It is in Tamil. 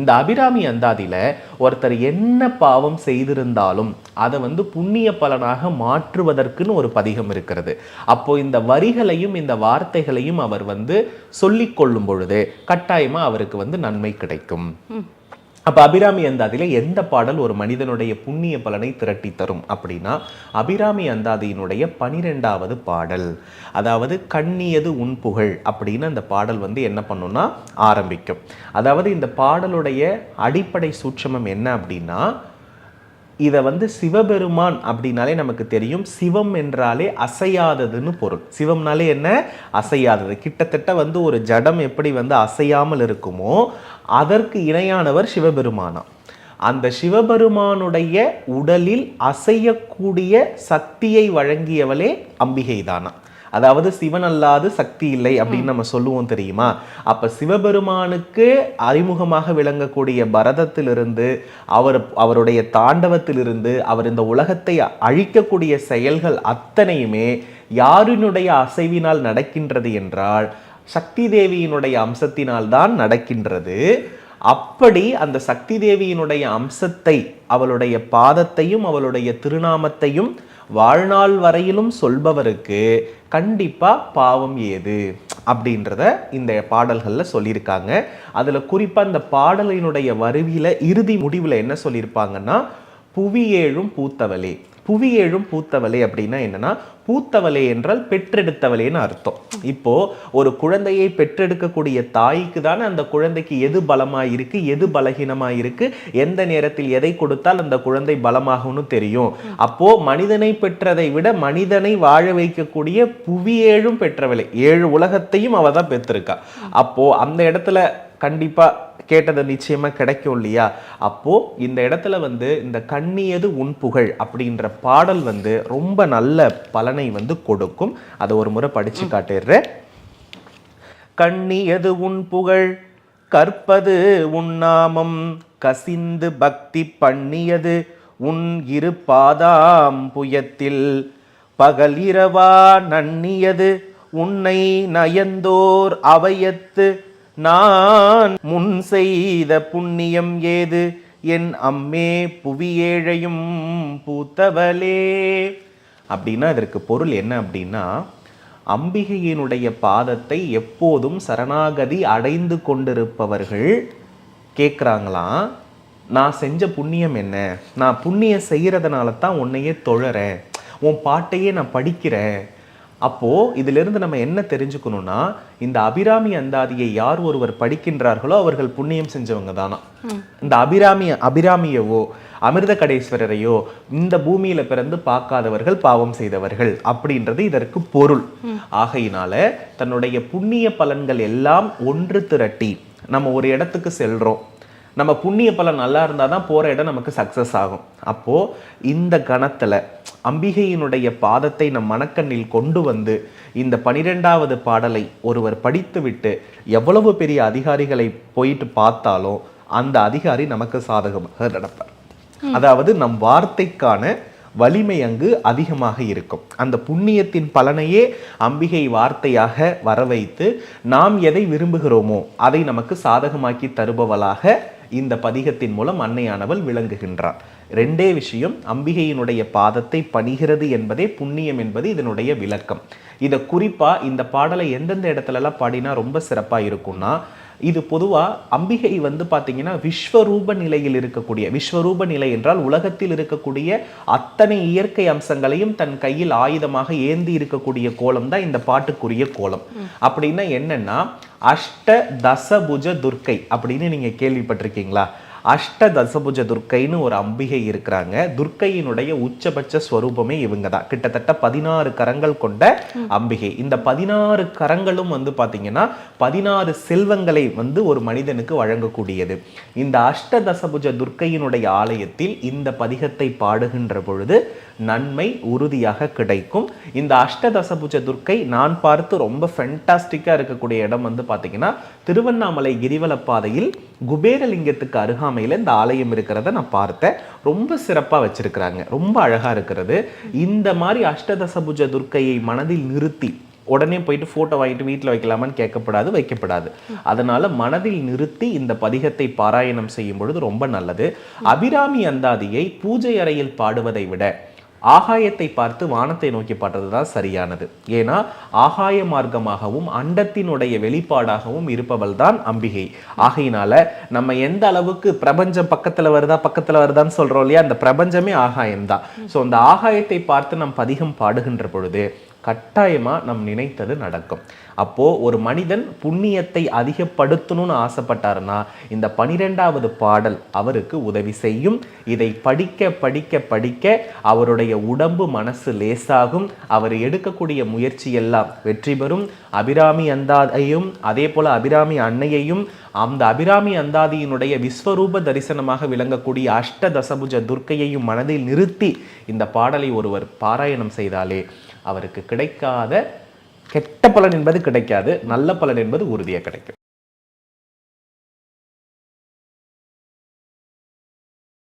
இந்த அபிராமி அந்தாதியில ஒருத்தர் என்ன பாவம் செய்திருந்தாலும் அதை வந்து புண்ணிய பலனாக மாற்றுவதற்குன்னு ஒரு பதிகம் இருக்கிறது. அப்போ இந்த வரிகளையும் இந்த வார்த்தைகளையும் அவர் வந்து சொல்லிக் கொள்ளும் பொழுது கட்டாயமாக அவருக்கு வந்து நன்மை கிடைக்கும். அப்போ அபிராமி அந்தாதியில் எந்த பாடல் ஒரு மனிதனுடைய புண்ணிய பலனை திரட்டி தரும் அப்படின்னா அபிராமி அந்தாதியினுடைய பனிரெண்டாவது பாடல் அதாவது கண்ணியது உன் புகழ் அப்படின்னு அந்த பாடல் வந்து என்ன பண்ணுன்னா ஆரம்பிக்கும். அதாவது இந்த பாடலுடைய அடிப்படை சூட்சமம் என்ன அப்படின்னா இதை வந்து சிவபெருமான் அப்படின்னாலே நமக்கு தெரியும். சிவம் என்றாலே அசையாததுன்னு பொருள். சிவம்னாலே என்ன? அசையாதது. கிட்டத்தட்ட வந்து ஒரு ஜடம் எப்படி வந்து அசையாமல் இருக்குமோ அதற்கு இணையானவர் சிவபெருமானா. அந்த சிவபெருமானுடைய உடலில் அசையக்கூடிய சக்தியை வழங்கியவளே அம்பிகை தானா அதாவது சிவன் அல்லாது சக்தி இல்லை அப்படின்னு நம்ம சொல்லுவோம் தெரியுமா? அப்ப சிவபெருமானுக்கு அறிமுகமாக விளங்கக்கூடிய பரதத்திலிருந்து அவர் அவருடைய தாண்டவத்திலிருந்து அவர் இந்த உலகத்தை அழிக்கக்கூடிய செயல்கள் அத்தனையுமே யாரினுடைய அசைவினால் நடக்கின்றது என்றால் சக்தி தேவியினுடைய அம்சத்தினால் தான் நடக்கின்றது. அப்படி அந்த சக்தி தேவியினுடைய அம்சத்தை அவளுடைய பாதத்தையும் அவளுடைய திருநாமத்தையும் வாழ்நாள் வரையிலும் சொல்பவருக்கு கண்டிப்பா பாவம் ஏது? அப்படின்றத இந்த பாடல்கள்ல சொல்லியிருக்காங்க. அதுல குறிப்பாக இந்த பாடலினுடைய வரிவில இறுதி முடிவுல என்ன சொல்லியிருப்பாங்கன்னா புவியேழும் பூத்தவளே. புவியேழும் பூத்தவளை அப்படின்னா என்னன்னா பூத்தவளை என்றால் பெற்றெடுத்தவளேன்னு அர்த்தம். இப்போ ஒரு குழந்தையை பெற்றெடுக்கக்கூடிய தாய்க்கு தானே அந்த குழந்தைக்கு எது பலமா இருக்கு எது பலகீனமா இருக்கு எந்த நேரத்தில் எதை கொடுத்தால் அந்த குழந்தை பலமாகும்னு தெரியும். அப்போ மனிதனை பெற்றதை விட மனிதனை வாழ வைக்கக்கூடிய புவியேழும் பெற்றவளை. ஏழு உலகத்தையும் அவ தான் பெற்றிருக்கா. அப்போ அந்த இடத்துல கண்டிப்பா கேட்டது நிச்சயமா கிடைக்கும் இல்லையா? அப்போ இந்த இடத்துல வந்து இந்த கண்ணியது உன் புகழ் அப்படின்ற பாடல் வந்து ரொம்ப நல்ல பலனை வந்து கொடுக்கும். அதை ஒரு முறை படிச்சு காட்டிடுறேன். கண்ணியது உன் புகழ் கற்பது உன் நாமம் கசிந்து பக்தி பண்ணியது உன் இரு பாதாம் புயத்தில். பகல் இரவா நன்னியது உன்னை நயந்தோர் அவையத்து நான் முன் செய்த புண்ணியம் ஏது? என் அம்மே புவியேழையும் பூத்தவளே. அப்படின்னா இதற்கு பொருள் என்ன அப்படின்னா அம்பிகையினுடைய பாதத்தை எப்போதும் சரணாகதி அடைந்து கொண்டிருப்பவர்கள் கேட்குறாங்களாம் நான் செஞ்ச புண்ணியம் என்ன? நான் புண்ணியம் செய்கிறதுனால தான் உன்னையே தொழறேன். உன் பாட்டையே நான் படிக்கிறேன். அப்போ இதிலிருந்து நம்ம என்ன தெரிஞ்சுக்கணும்னா இந்த அபிராமி அந்தாதியை யார் ஒருவர் படிக்கின்றார்களோ அவர்கள் புண்ணியம் செஞ்சவங்க தானா. இந்த அபிராமி அபிராமியவோ அமிர்த கடேஸ்வரரையோ இந்த பூமியில பிறந்து பார்க்காதவர்கள் பாவம் செய்தவர்கள் அப்படின்றது இதற்கு பொருள். ஆகையினால தன்னுடைய புண்ணிய பலன்கள் எல்லாம் ஒன்று திரட்டி நம்ம ஒரு இடத்துக்கு செல்றோம். நம்ம புண்ணிய பலன் நல்லா இருந்தால் தான் போகிற இடம் நமக்கு சக்ஸஸ் ஆகும். அப்போது இந்த கணத்தில் அம்பிகையினுடைய பாதத்தை நம் மனக்கண்ணில் கொண்டு வந்து இந்த பனிரெண்டாவது பாடலை ஒருவர் படித்துவிட்டு எவ்வளவு பெரிய அதிகாரிகளை போயிட்டு பார்த்தாலும் அந்த அதிகாரி நமக்கு சாதகமாக நடப்பார். அதாவது நம் வார்த்தைக்கான வலிமை அங்கு அதிகமாக இருக்கும். அந்த புண்ணியத்தின் பலனையே அம்பிகை வார்த்தையாக வர வைத்து நாம் எதை விரும்புகிறோமோ அதை நமக்கு சாதகமாக்கி தருபவளாக இந்த பதிகத்தின் மூலம் அன்னையானவள் விளங்குகின்றார் ரெண்டே விஷயம் அம்பிகையினுடைய பாதத்தை பணிகிறது என்பதே புண்ணியம் என்பது இதனுடைய விளக்கம். இதை குறிப்பா இந்த பாடலை எந்தெந்த இடத்துலலாம் பாடினா ரொம்ப சிறப்பா இருக்கும்னா இது பொதுவா அம்பிகை வந்து பாத்தீங்கன்னா விஸ்வரூப நிலையில் இருக்கக்கூடிய விஸ்வரூப நிலை என்றால் உலகத்தில் இருக்கக்கூடிய அத்தனை இயற்கை அம்சங்களையும் தன் கையில் ஆயுதமாக ஏந்தி இருக்கக்கூடிய கோலம் தான் இந்த பாட்டுக்குரிய கோலம். அப்படின்னா என்னன்னா அஷ்ட தசபுஜ துர்க்கை அப்படின்னு நீங்க கேள்விப்பட்டிருக்கீங்களா? அஷ்ட தசபுஜ துர்க்கைன்னு ஒரு அம்பிகை இருக்கிறாங்க. துர்க்கையினுடைய உச்சபட்ச ஸ்வரூபமே இவங்க தான் கிட்டத்தட்ட பதினாறு கரங்கள் கொண்ட அம்பிகை. இந்த பதினாறு கரங்களும் வந்து பாத்தீங்கன்னா பதினாறு செல்வங்களை வந்து ஒரு மனிதனுக்கு வழங்கக்கூடியது. இந்த அஷ்ட தசபுஜ துர்க்கையினுடைய ஆலயத்தில் இந்த பதிகத்தை பாடுகின்ற பொழுது நன்மை உறுதியாக கிடைக்கும். இந்த அஷ்டதசபுஜ துர்க்கை நான் பார்த்து ரொம்ப ஃபென்டாஸ்டிக்காக இருக்கக்கூடிய இடம் வந்து பார்த்தீங்கன்னா திருவண்ணாமலை கிரிவல பாதையில் குபேரலிங்கத்துக்கு அருகாமையில் இந்த ஆலயம் இருக்கிறத நான் பார்த்தேன் ரொம்ப சிறப்பாக வச்சுருக்கிறாங்க. ரொம்ப அழகாக இருக்கிறது. இந்த மாதிரி அஷ்டதசபுஜ துர்க்கையை மனதில் நிறுத்தி உடனே போயிட்டு ஃபோட்டோ வாங்கிட்டு வீட்டில் வைக்கலாமான்னு கேட்கப்படாது வைக்கப்படாது. அதனால மனதில் நிறுத்தி இந்த பதிகத்தை பாராயணம் செய்யும் பொழுது ரொம்ப நல்லது. அபிராமி அந்தாதியை பூஜை அறையில் பாடுவதை விட ஆகாயத்தை பார்த்து வானத்தை நோக்கி பாடுறது தான் சரியானது. ஏன்னா ஆகாய மார்க்கமாகவும் அண்டத்தினுடைய வெளிப்பாடாகவும் இருப்பவள் தான் அம்பிகை. ஆகையினால நம்ம எந்த அளவுக்கு பிரபஞ்சம் பக்கத்துல வருதா பக்கத்துல வருதான்னு சொல்றோம் இல்லையா அந்த பிரபஞ்சமே ஆகாயம் தான் ஸோ அந்த ஆகாயத்தை பார்த்து நம் பதிகம் பாடுகின்ற பொழுது கட்டாயமா நம் நினைத்தது நடக்கும். அப்போது ஒரு மனிதன் புண்ணியத்தை அதிகப்படுத்தணும்னு ஆசைப்பட்டாருன்னா இந்த பனிரெண்டாவது பாடல் அவருக்கு உதவி செய்யும். இதை படிக்க படிக்க படிக்க அவருடைய உடம்பு மனசு லேசாகும். அவர் எடுக்கக்கூடிய முயற்சி எல்லாம் வெற்றி பெறும். அபிராமி அந்தாதையும் அதே போல அபிராமி அன்னையையும் அந்த அபிராமி அந்தாதியினுடைய விஸ்வரூப தரிசனமாக விளங்கக்கூடிய அஷ்ட தசபுஜ துர்க்கையையும் மனதில் நிறுத்தி இந்த பாடலை ஒருவர் பாராயணம் செய்தாலே அவருக்கு கிடைக்காத கெட்ட பலன் என்பது கிடைக்காது நல்ல பலன் என்பது உறுதியாக கிடைக்கும்.